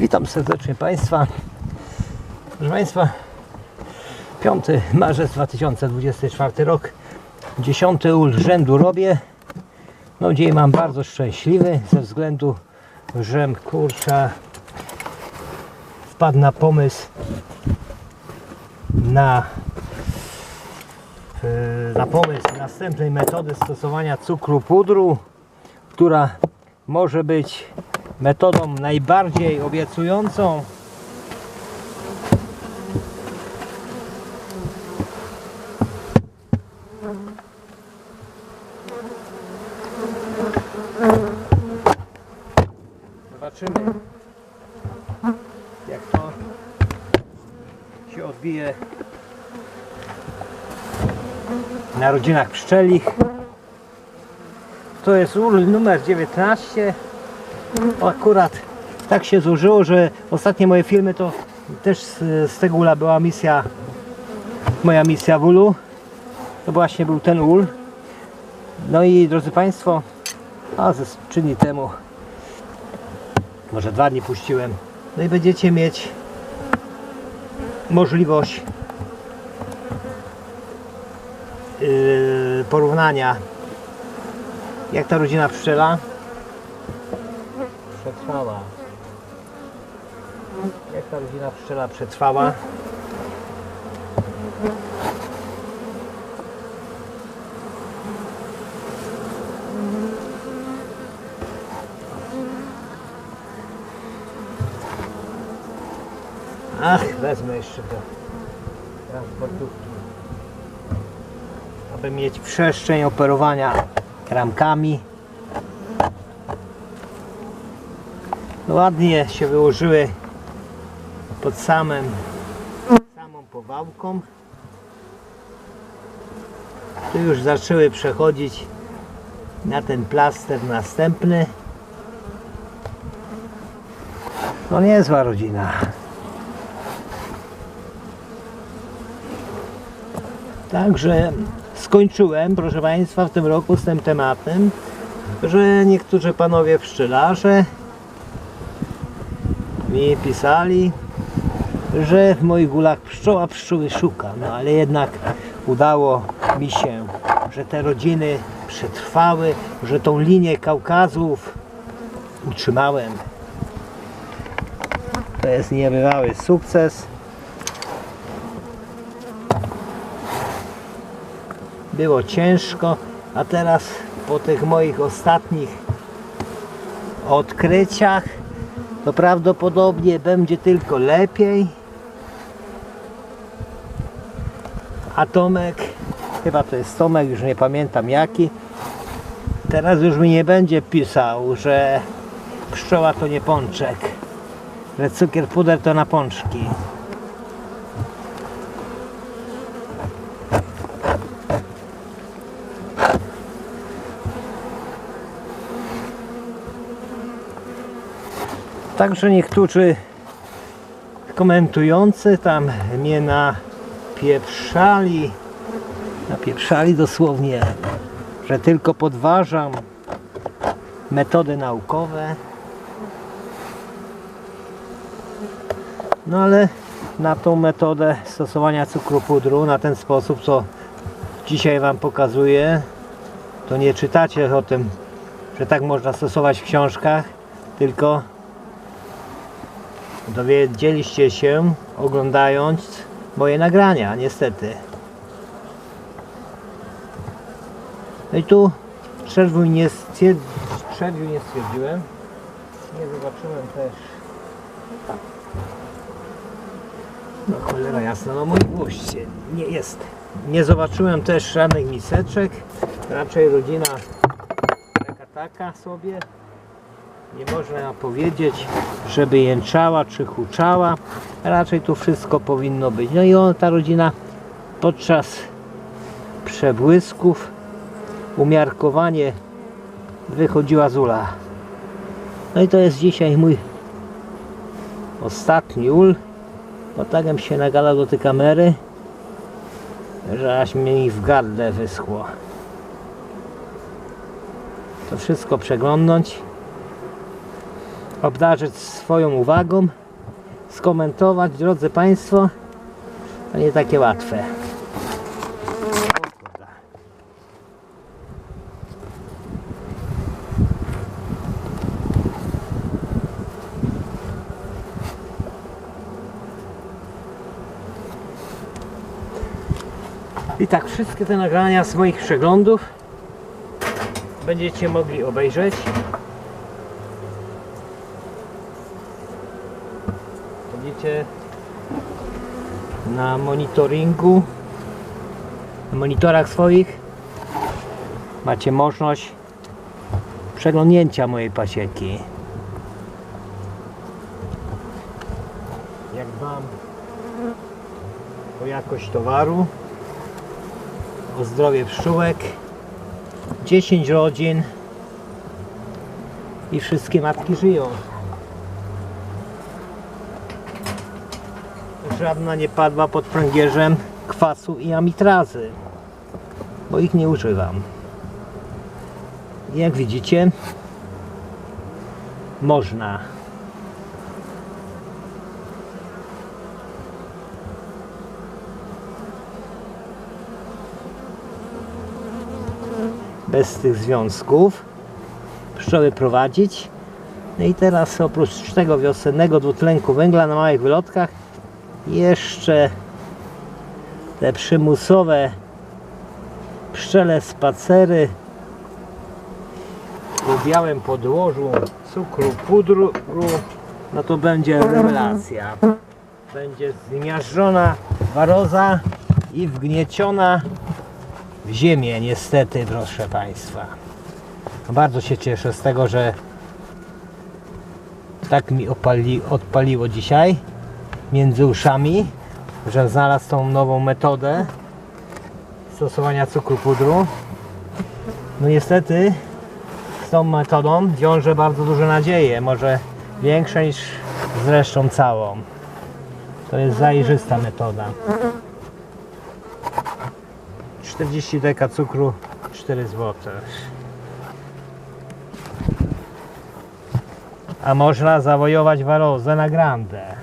Witam serdecznie Państwa. Proszę Państwa, 5 marzec 2024 rok, 10 ul rzędu robię. No dzień mam bardzo szczęśliwy ze względu, że kurcza wpadł na pomysł na e, na pomysł następnej metody stosowania cukru pudru, która może być metodą najbardziej obiecującą. Zobaczymy, jak to się odbije na rodzinach pszczelich. To jest ul numer 19. Akurat tak się złożyło, że ostatnie moje filmy to też z, z tego ula była misja, moja misja w ulu. To właśnie był ten ul. No i drodzy Państwo, a ze 3 dni temu, może dwa dni puściłem. No i będziecie mieć możliwość yy, porównania jak ta rodzina pszczela przetrwała jak ta rodzina pszczela przetrwała? Ach, wezmę jeszcze do transportówki. Aby mieć przestrzeń operowania ramkami. No ładnie się wyłożyły pod samym samą powałką. Tu już zaczęły przechodzić na ten plaster następny. No niezła rodzina. Także skończyłem, proszę Państwa, w tym roku z tym tematem, że niektórzy panowie pszczelarze mi pisali, że w moich gulach pszczoła pszczóły szuka. No ale jednak udało mi się, że te rodziny przetrwały, że tą linię Kaukazów utrzymałem. To jest niebywały sukces. było ciężko, a teraz po tych moich ostatnich odkryciach to prawdopodobnie będzie tylko lepiej. A Tomek, chyba to jest Tomek, już nie pamiętam jaki, teraz już mi nie będzie pisał, że pszczoła to nie pączek, że cukier puder to na pączki. Także niektórzy komentujący tam mnie napieprzali, napieprzali dosłownie, że tylko podważam metody naukowe. No ale na tą metodę stosowania cukru pudru, na ten sposób, co dzisiaj Wam pokazuję, to nie czytacie o tym, że tak można stosować w książkach, tylko dowiedzieliście się oglądając moje nagrania, niestety. No i tu trzeźwiu nie, stwierd... trzeźwiu nie stwierdziłem. Nie zobaczyłem też. No cholera jasna, no mój gwóźdź nie jest. Nie zobaczyłem też żadnych miseczek. Raczej rodzina taka taka sobie nie można powiedzieć, żeby jęczała czy huczała. Raczej tu wszystko powinno być. No i on, ta rodzina podczas przebłysków umiarkowanie wychodziła z ula. No i to jest dzisiaj mój ostatni ul. Bo takem się nagadał do tej kamery, że aż mi w gardle wyschło. To wszystko przeglądnąć. Obdarzyć swoją uwagą, skomentować, drodzy Państwo. To nie takie łatwe. I tak, wszystkie te nagrania z moich przeglądów będziecie mogli obejrzeć. Na monitoringu, na monitorach swoich macie możliwość przeglądnięcia mojej pasieki. Jak dbam o jakość towaru, o zdrowie pszczółek, 10 rodzin i wszystkie matki żyją. Żadna nie padła pod pręgierzem kwasu i amitrazy, bo ich nie używam. Jak widzicie, można. Bez tych związków pszczoły prowadzić. No i teraz oprócz tego wiosennego dwutlenku węgla na małych wylotkach jeszcze te przymusowe pszczele spacery po białym podłożu cukru, pudru, no to będzie rewelacja. Będzie zmiażdżona waroza i wgnieciona w ziemię niestety, proszę Państwa. Bardzo się cieszę z tego, że tak mi opali, odpaliło dzisiaj między uszami, że znalazł tą nową metodę stosowania cukru pudru. No niestety z tą metodą wiąże bardzo duże nadzieje, może większe niż z resztą całą. To jest zajrzysta metoda. 40 deka cukru 4 zł. A można zawojować warozę na grandę.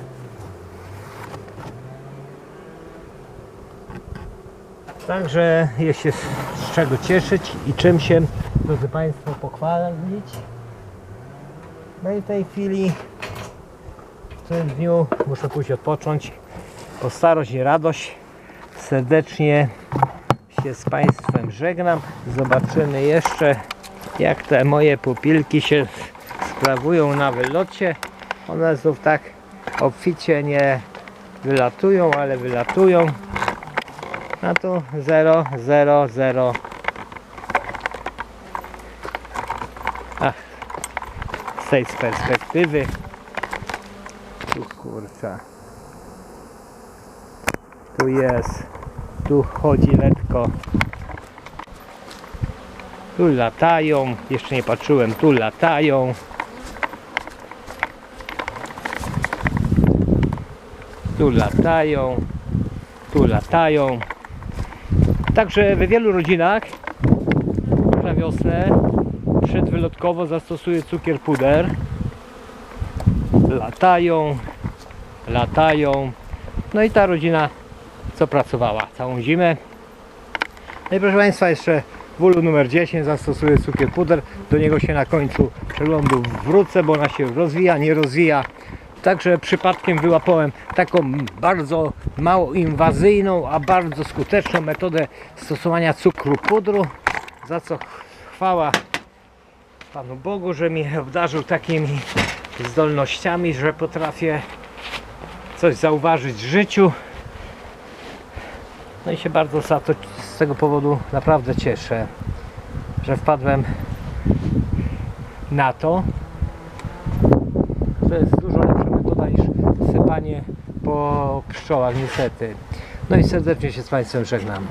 Także jest się z czego cieszyć i czym się, drodzy Państwo, pochwalić. No i w tej chwili, w tym dniu, muszę pójść odpocząć. Po starość i radość serdecznie się z Państwem żegnam. Zobaczymy jeszcze, jak te moje pupilki się sprawują na wylocie. One znów tak obficie nie wylatują, ale wylatują. A tu 0, 0, 0. Ach, z tej perspektywy. Tu kurczę. Tu jest. Tu chodzi letko. Tu latają. Jeszcze nie patrzyłem. Tu latają. Tu latają. Tu latają. Także w wielu rodzinach na wiosnę przedwylotkowo zastosuje cukier puder. Latają, latają. No i ta rodzina co pracowała całą zimę. No i proszę Państwa, jeszcze w numer 10 zastosuję cukier puder. Do niego się na końcu przeglądu wrócę, bo ona się rozwija, nie rozwija. Także przypadkiem wyłapałem taką bardzo mało inwazyjną, a bardzo skuteczną metodę stosowania cukru pudru. Za co chwała Panu Bogu, że mnie obdarzył takimi zdolnościami, że potrafię coś zauważyć w życiu. No i się bardzo za to, z tego powodu naprawdę cieszę, że wpadłem na to. To jest dużo lepsza metoda niż po pszczołach niestety. No i serdecznie się z Państwem żegnam.